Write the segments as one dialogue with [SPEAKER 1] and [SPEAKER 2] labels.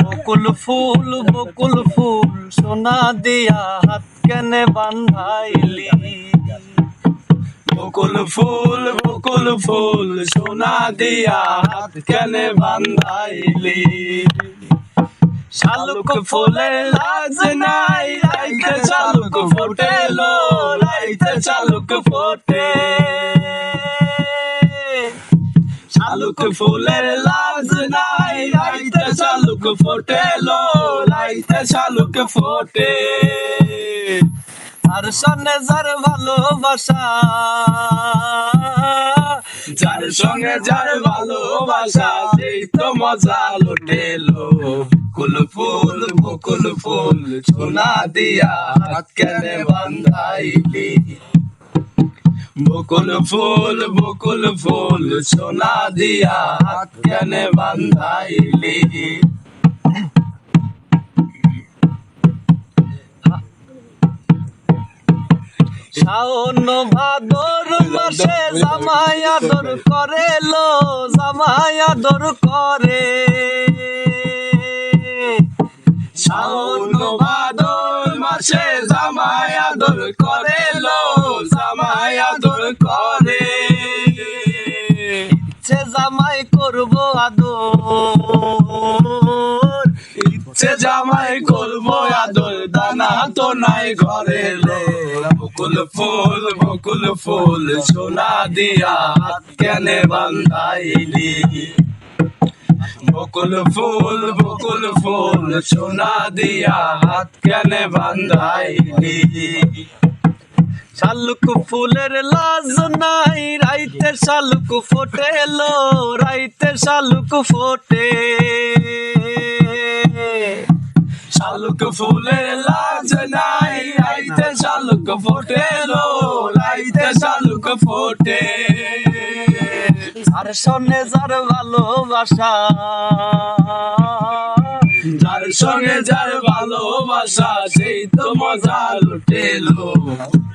[SPEAKER 1] বকুল ফুল বকুল ফুল, সোনা দিয়া হাত কেনে বান্ধাইলি।
[SPEAKER 2] বকুল ফুল বকুল ফুল, সোনা দিয়া হাত কেনে বান্ধাইলি। শালুক ফুলে লাজ নাই, রাইতে শালুক ফোটে লো রাইতে শালুক ফোটে। শালুক ফুলের লাজ নাই রাইতে শালুক ফোটে লো রাইতে শালুক ফোটে।
[SPEAKER 1] আর সনে যার ভালোবাসা,
[SPEAKER 2] যার সঙ্গে যার ভালোবাসা, সেই তো মজা লুটেলো কুল ফুল, বকুল ফুল সোনা দিয়া কেনে বান্ধাইলি। বকুল ফুল বকুল ফুল সোনা দিয়া হাত কেনে বান্ধাইলি?
[SPEAKER 1] শাওন ভাদর মাসে জামাই আদর করে লো জামাই আদর করে।
[SPEAKER 2] শাওন ভাদর মাসে জামাই আদর জামাই
[SPEAKER 1] করব আদর।
[SPEAKER 2] ইচ্ছে জামাই করব আদর, দানা তো নাই ঘরে বকুল ফুল বকুল ফুল, সোনা দিয়া কেনে বান্ধাইলি। বকুল ফুল বকুল ফুল, সোনা দিয়া হাত কেনে বান্ধাইলি।
[SPEAKER 1] শালুক ফুলের লাজ নাই, রাইতে শালুক ফোটে লো রাইতে শালুক ফোটে।
[SPEAKER 2] শালুক ফুলের লাজ নাই, রাইতে শালুক ফোটে লো রাইতে শালুক ফোটে।
[SPEAKER 1] আর সনে যার ভালোবাসা।
[SPEAKER 2] যার সঙ্গে যার ভালোবাসা, সেই তো মজা লুটেলো।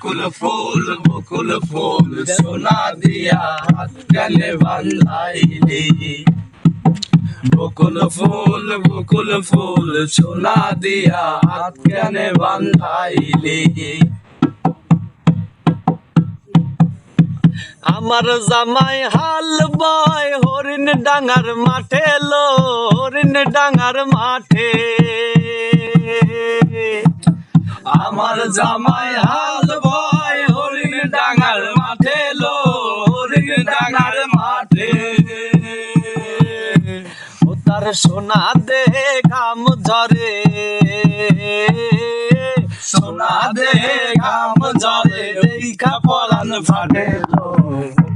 [SPEAKER 2] বকুল ফুল বকুল ফুল, সোনা দিয়া হাত কানে বান্ধাইলি বকুল ফুল বকুল ফুল, সোনা দিয়া হাত কানে বান্ধাইলি
[SPEAKER 1] আমার জামাই হাল বয়, হরিণ ডাঙার মাঠে লো, হরিণ ডাঙার মাঠে।
[SPEAKER 2] আমার জামাই হাল বয়, হরিণ ডাঙার মাঠে লো, হরিণ ডাঙার মাঠে।
[SPEAKER 1] ও তার সোনা দে, ঘাম ঝরে।
[SPEAKER 2] সোনা দে, ঘাম জলে দেখা পরান ফাটে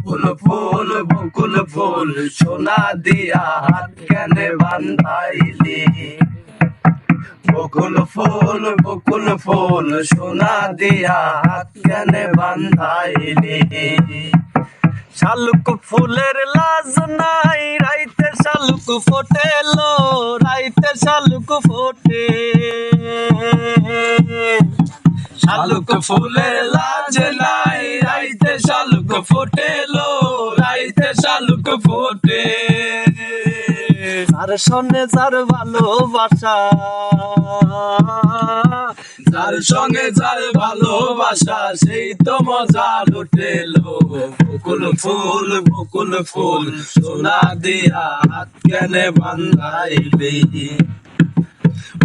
[SPEAKER 2] বকুল ফুল বকুল ফুল, সোনা দিয়া হাত কেনে বান্ধাইলি? বকুল ফুল বকুল ফুল, সোনা দিয়া হাত কেনে বান্ধাইলি?
[SPEAKER 1] শালুক ফুলের লাজ নাই, রাইতে শালুক ফোটে লো রাইতে শালুক ফোটে।
[SPEAKER 2] শালুক ফুলে লাজ নাই রাইতে শালুক ফোটে লো রাইতে শালুক ফোটে।
[SPEAKER 1] আর সঙ্গে যার ভালোবাসা
[SPEAKER 2] যার সঙ্গে যার ভালোবাসা সেই তো মজা লুটেলো। বকুল ফুল বকুল ফুল সোনা দিয়া হাত কেনে বান্ধাইলি